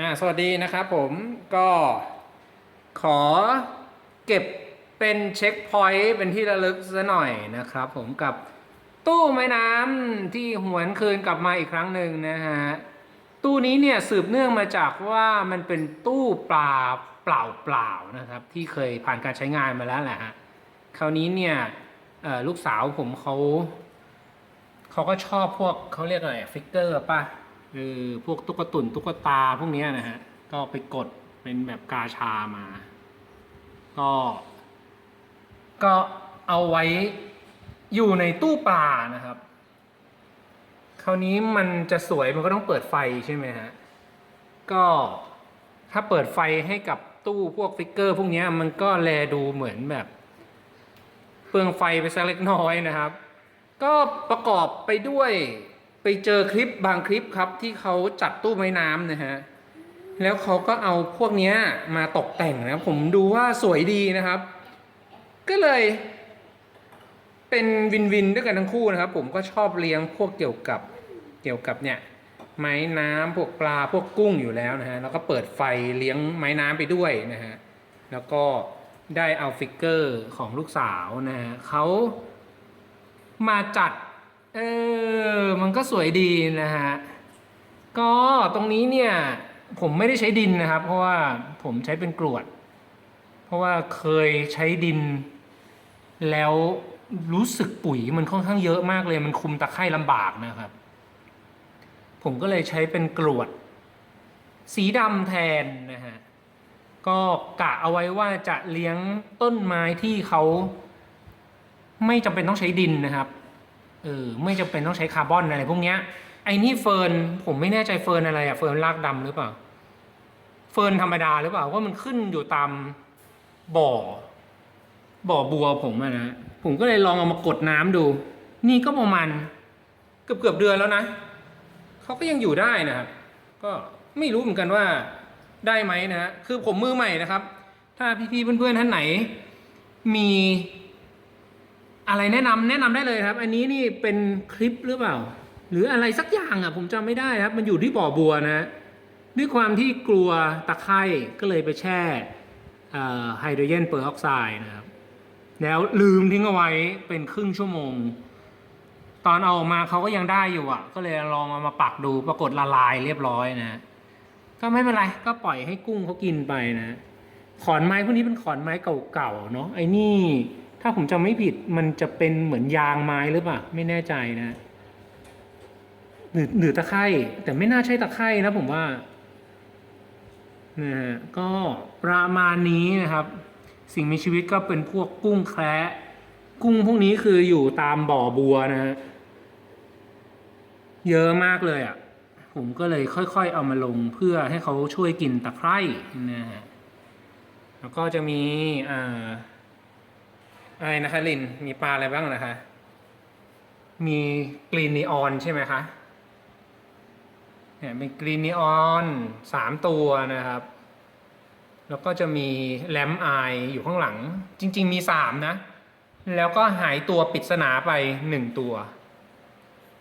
อ่าสวัสดีนะครับผมก็ขอเก็บเป็นเช็คพอยต์เป็นที่ระลึกซะหน่อยนะครับผมกับตู้ไม้น้ำที่หวนคืนกลับมาอีกครั้งหนึ่งนะฮะตู้นี้เนี่ยสืบเนื่องมาจากว่ามันเป็นตู้ปลาเปล่าเปล่านะครับ ที่เคยผ่านการใช้งานมาแล้วแหละฮะคราวนี้เนี่ยลูกสาวผมเขาเขาก็ชอบพวกเขาเรียกอะไรฟิกเกอร์ป่ะ คือพวกตุ๊กตุนตุ๊กตาพวกนี้นะฮะ ก็ไปกดเป็นแบบกาชามา ก็ ก็เอาไว้อยู่ในตู้ปลานะครับ คราวนี้มันจะสวยมันก็ต้องเปิดไฟใช่ไหมฮะ ก็ถ้าเปิดไฟให้กับตู้พวกฟิกเกอร์ พวกนี้มันก็แลดูเหมือนแบบ เปลืองไฟไปสักเล็กน้อยนะครับ ก็ประกอบไปด้วย เจอคลิปบางคลิปครับที่เขาจัดตู้ไม้น้ำนะฮะแล้วเขาก็เอาพวกนี้มาตกแต่งนะผมดูว่าสวยดีนะครับ ก็เลยเป็นวินวินด้วยกันทั้งคู่นะครับ ผมก็ชอบเลี้ยงพวกเกี่ยวกับเกี่ยวกับเนี่ยไม้น้ำพวกปลาพวกกุ้งอยู่แล้วนะฮะแล้วก็เปิดไฟเลี้ยงไม้น้ำไปด้วยนะฮะแล้วก็ได้เอาฟิกเกอร์ของลูกสาวนะฮะเขามาจัด เออ มันก็สวยดีนะฮะ ก็ตรงนี้เนี่ย ผมไม่ได้ใช้ดินนะครับ เพราะว่าผมใช้เป็นกรวด เพราะว่าเคยใช้ดิน แล้วรู้สึกปุ๋ยมันค่อนข้างเยอะมากเลย มันคุมตะไคร่ลำบากนะครับ ผมก็เลยใช้เป็นกรวด สีดำแทนนะฮะ ก็กะเอาไว้ว่าจะเลี้ยงต้นไม้ที่เขาไม่จำเป็นต้องใช้ดินนะครับ เออไม่จำเป็นต้องใช้คาร์บอนอะไรพวกเนี้ยไอ้นี่เฟิร์นผมไม่แน่ใจเฟิร์นอะไรอะเฟิร์นรากดำหรือเปล่า เฟิร์นธรรมดาหรือเปล่าว่ามันขึ้นอยู่ตามบ่อ บ่อบัวผมอะนะผมก็เลยลองเอามากดน้ำดู นี่ก็ประมาณเกือบเกือบเดือนแล้วนะเขาก็ยังอยู่ได้นะครับก็ไม่รู้เหมือนกันว่าได้ไหมนะฮะคือผมมือใหม่นะครับ ถ้าพี่ๆเพื่อนๆท่านไหน มี อะไรแนะนำแนะนำได้เลยครับ อันนี้นี่เป็นคลิปหรือเปล่า หรืออะไรสักอย่างอะผมจำไม่ได้ครับ มันอยู่ที่บ่อบัวนะด้วยความที่กลัวตะไคร่ก็เลยไปแช่ไฮโดรเจนเปอร์ออกไซด์นะครับ แล้วลืมทิ้งเอาไว้เป็นครึ่งชั่วโมง ตอนเอาออกมาเขาก็ยังได้อยู่อะ ก็เลยลองเอามาปักดูปรากฏละลายเรียบร้อยนะ ก็ไม่เป็นไรก็ปล่อยให้กุ้งเขากินไปนะ ขอนไม้พวกนี้เป็นขอนไม้เก่าๆเนาะไอ้นี่ ถ้าผมจำไม่ผิดมันจะเป็นเหมือนยางไม้หรือเปล่าไม่แน่ใจนะหรือหรือตะไคร่แต่ไม่น่าใช่ตะไคร่นะผมว่านะฮะก็ประมาณนี้นะครับ สิ่งมีชีวิตก็เป็นพวกกุ้งแคระกุ้งพวกนี้คืออยู่ตามบ่อบัวนะฮะเยอะมากเลยอะ ผมก็เลยค่อยๆเอามาลงเพื่อให้เขาช่วยกินตะไคร่นะฮะแล้วก็จะมีอ่า อะไรนะคะลิน มีปลาอะไรบ้างนะคะ มีกรีนนีออนใช่ไหมคะ เนี่ยเป็นกรีนนีออนสามตัวนะครับ แล้วก็จะมีแลมไออยู่ข้างหลัง จริง ๆ มีสามนะ แล้วก็หายตัวปริศนาไปหนึ่งตัว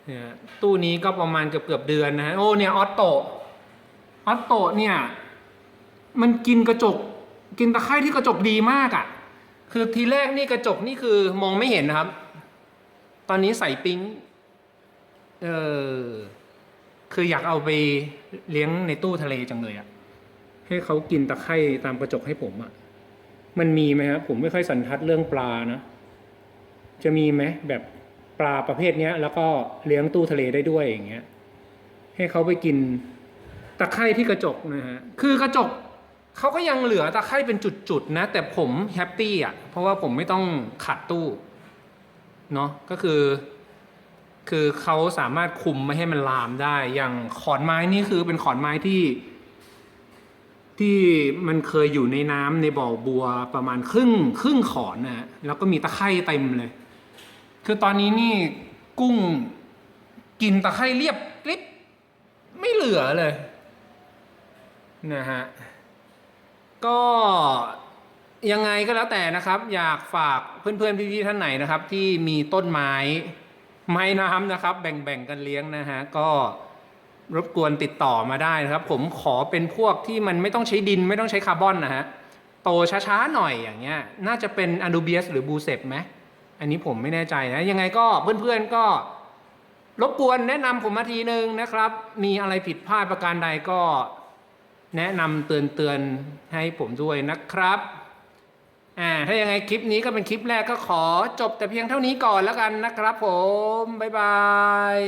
เนี่ยตู้นี้ก็ประมาณเกือบเกือบๆเดือนนะฮะ โอ้เนี่ยออตโตออตโตเนี่ย มันกินกระจก กินตะไคร่ที่กระจกดีมากอะ่ะ คือทีแรกนี่กระจกนี่คือมองไม่เห็นนะครับ ตอนนี้ใส่ปิ๊งเออคืออยากเอาไปเลี้ยงในตู้ทะเลจังเลยอะให้เขากินตะไคร่ตามกระจกให้ผมอะมันมีไหมครับผมไม่ค่อยสันทัดเรื่องปลานะจะมีไหมแบบปลาประเภทเนี้ย แล้วก็เลี้ยงตู้ทะเลได้ด้วยอย่างเงี้ย ให้เขาไปกินตะไคร่ที่กระจกนะฮะคือกระจก เขาก็ยังเหลือตะไคร่เป็นจุดๆนะ แต่ผมแฮปปี้อะ เพราะว่าผมไม่ต้องขัดตู้เนาะก็คือ คือเขาสามารถคุมไม่ให้มันลามได้ อย่างขอนไม้นี่คือเป็นขอนไม้ที่ ที่มันเคยอยู่ในน้ำในบ่อบัวประมาณครึ่งครึ่งขอนนะฮะแล้วก็มีตะไคร่เต็มเลย คือตอนนี้นี่กุ้งกินตะไคร่เรียบกริบไม่เหลือเลย นะฮะ ก็ยังไงก็แล้วแต่นะครับ อยากฝากเพื่อนๆพี่ๆท่านไหนนะครับ ที่มีต้นไม้ไม้น้ำนะครับ แบ่งๆกันเลี้ยงนะฮะก็รบกวนติดต่อมาได้นะครับ ผมขอเป็นพวกที่มันไม่ต้องใช้ดินไม่ต้องใช้คาร์บอนนะฮะโตช้าๆหน่อยอย่างเงี้ย น่าจะเป็นอ n ูเบียสหรือบูเซปไหมอันนี้ผมไม่แน่ใจนะ ยังไงก็เพื่อนๆก็ รบกวนแนะนำผมมาทีนึงนะครับ มีอะไรผิดพลาดประการใดก็ แนะนำเตือนๆให้ผมด้วยนะครับอ่าถ้ายังไงคลิปนี้ก็เป็นคลิปแรกก็ขอจบแต่เพียงเท่านี้ก่อนแล้วกันนะครับผม บ๊ายบาย